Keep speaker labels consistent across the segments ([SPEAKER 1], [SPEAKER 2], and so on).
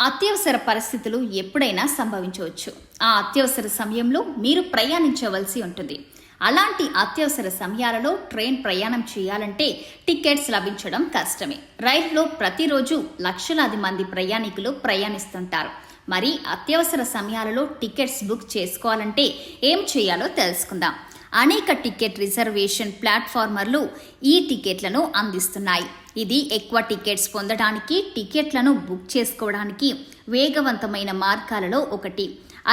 [SPEAKER 1] అత్యవసర పరిస్థితులు ఎప్పుడైనా సంభవించవచ్చు. ఆ అత్యవసర సమయంలో మీరు ప్రయాణించవలసి ఉంటుంది. అలాంటి అత్యవసర సమయాలలో ట్రైన్ ప్రయాణం చేయాలంటే టికెట్స్ లభించడం కష్టమే. రైల్లో ప్రతిరోజు లక్షలాది మంది ప్రయాణికులు ప్రయాణిస్తుంటారు. మరి అత్యవసర సమయాలలో టికెట్స్ బుక్ చేసుకోవాలంటే ఏం చేయాలో తెలుసుకుందాం. అనేక టికెట్ రిజర్వేషన్ ప్లాట్ఫార్మర్లు ఈ టికెట్లను అందిస్తున్నాయి. ఇది ఎక్కువ టికెట్స్ పొందడానికి టికెట్లను బుక్ చేసుకోవడానికి వేగవంతమైన మార్గాలలో ఒకటి.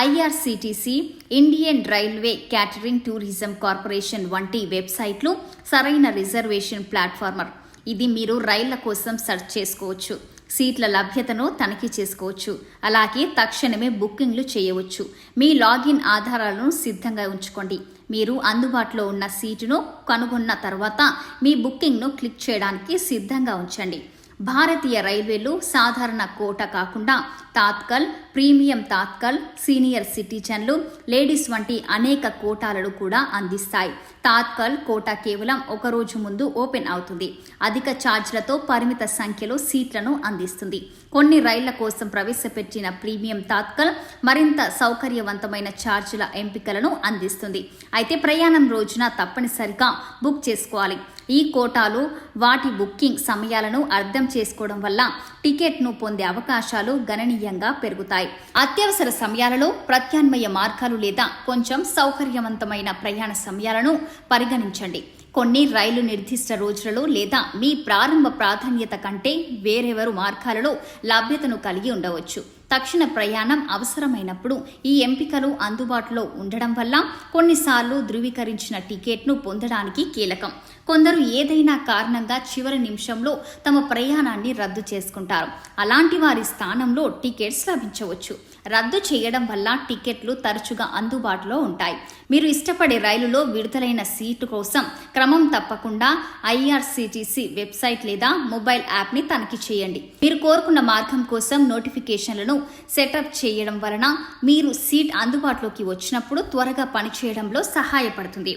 [SPEAKER 1] IRCTC Indian railway catering tourism corporation వంటి వెబ్సైట్లు సరైన రిజర్వేషన్ ప్లాట్ఫార్మర్. ఇది మీరు రైళ్ళ కోసం సెర్చ్ చేసుకోవచ్చు. సీట్ల లభ్యతను తనిఖీ చేసుకోవచ్చు. అలాగే తక్షణమే బుకింగ్లు చేయవచ్చు. మీ లాగిన్ ఆధారాలను సిద్ధంగా ఉంచుకోండి. మీరు అందుబాటులో ఉన్న సీటును కనుగొన్న తర్వాత మీ బుకింగ్ను క్లిక్ చేయడానికి సిద్ధంగా ఉంచండి. భారతీయ రైల్వేలు సాధారణ కోట కాకుండా తాత్కల్ ప్రీమియం తాత్కల్ సీనియర్ సిటిజన్లు లేడీస్ వంటి అనేక కోటాలను కూడా అందిస్తాయి. తాత్కల్ కోటా కేవలం ఒక రోజు ముందు ఓపెన్ అవుతుంది. అధిక ఛార్జ్లతో పరిమిత సంఖ్యలో సీట్లను అందిస్తుంది. కొన్ని రైళ్ళ కోసం ప్రవేశపెట్టిన ప్రీమియం తాత్కల్ మరింత సౌకర్యవంతమైన ఛార్జీల ఎంపికలను అందిస్తుంది. అయితే ప్రయాణం రోజున తప్పనిసరిగా బుక్ చేసుకోవాలి. ఈ కోటాలు వాటి బుకింగ్ సమయాలను అర్థం చేసుకోవడం వల్ల టికెట్ను పొందే అవకాశాలు గణనీయంగా పెరుగుతాయి. అత్యవసర సమయాలలో ప్రత్యామ్నాయ మార్గాలు లేదా కొంచెం సౌకర్యవంతమైన ప్రయాణ సమయాలను పరిగణించండి. కొన్ని రైలు నిర్దిష్ట రోజులలో లేదా మీ ప్రారంభ ప్రాధాన్యత కంటే వేరెవరు మార్గాలలో లభ్యతను కలిగి ఉండవచ్చు. తక్షణ ప్రయాణం అవసరమైనప్పుడు ఈ ఎంపికలు అందుబాటులో ఉండడం వల్ల కొన్నిసార్లు ధృవీకరించిన టికెట్ను పొందడానికి కీలకం. కొందరు ఏదైనా కారణంగా చివరి నిమిషంలో తమ ప్రయాణాన్ని రద్దు చేసుకుంటారు. అలాంటి వారి స్థానంలో టికెట్స్ లభించవచ్చు. రద్దు చేయడం వల్ల టికెట్లు తరచుగా అందుబాటులో ఉంటాయి. మీరు ఇష్టపడే రైలులో విడుదలైన సీటు కోసం క్రమం తప్పకుండా ఐఆర్సీటీసీ వెబ్సైట్ లేదా మొబైల్ యాప్ని తనిఖీ చేయండి. మీరు కోరుకున్న మార్గం కోసం నోటిఫికేషన్లను సెటప్ చేయడం వలన మీరు సీట్ అందుబాటులోకి వచ్చినప్పుడు త్వరగా పనిచేయడంలో సహాయపడుతుంది.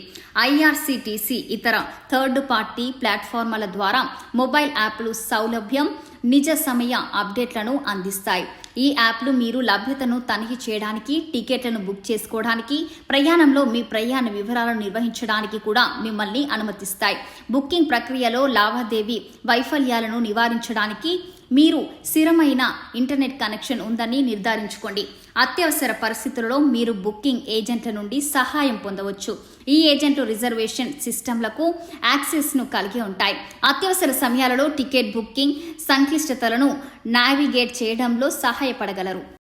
[SPEAKER 1] ఐఆర్సీటీసీ ఇతర థర్డ్ పార్టీ ప్లాట్ఫామ్ల ద్వారా మొబైల్ యాప్లు సౌలభ్యం నిజ సమయ అప్డేట్లను అందిస్తాయి. ఈ యాప్లు మీరు లభ్యతను తనిఖీ చేయడానికి టికెట్లను బుక్ చేసుకోవడానికి ప్రయాణంలో మీ ప్రయాణ వివరాలను నిర్వహించడానికి కూడా మిమ్మల్ని అనుమతిస్తాయి. బుకింగ్ ప్రక్రియలో లావాదేవీ వైఫల్యాలను నివారించడానికి మీరు స్థిరమైన ఇంటర్నెట్ కనెక్షన్ ఉందని నిర్ధారించుకోండి. అత్యవసర పరిస్థితులలో మీరు బుకింగ్ ఏజెంట్ల నుండి సహాయం పొందవచ్చు. ఈ ఏజెంట్లు రిజర్వేషన్ సిస్టమ్లకు యాక్సెస్ను కలిగి ఉంటాయి. అత్యవసర సమయాలలో టికెట్ బుకింగ్ సంక్లిష్టతలను నావిగేట్ చేయడంలో సహాయపడగలరు.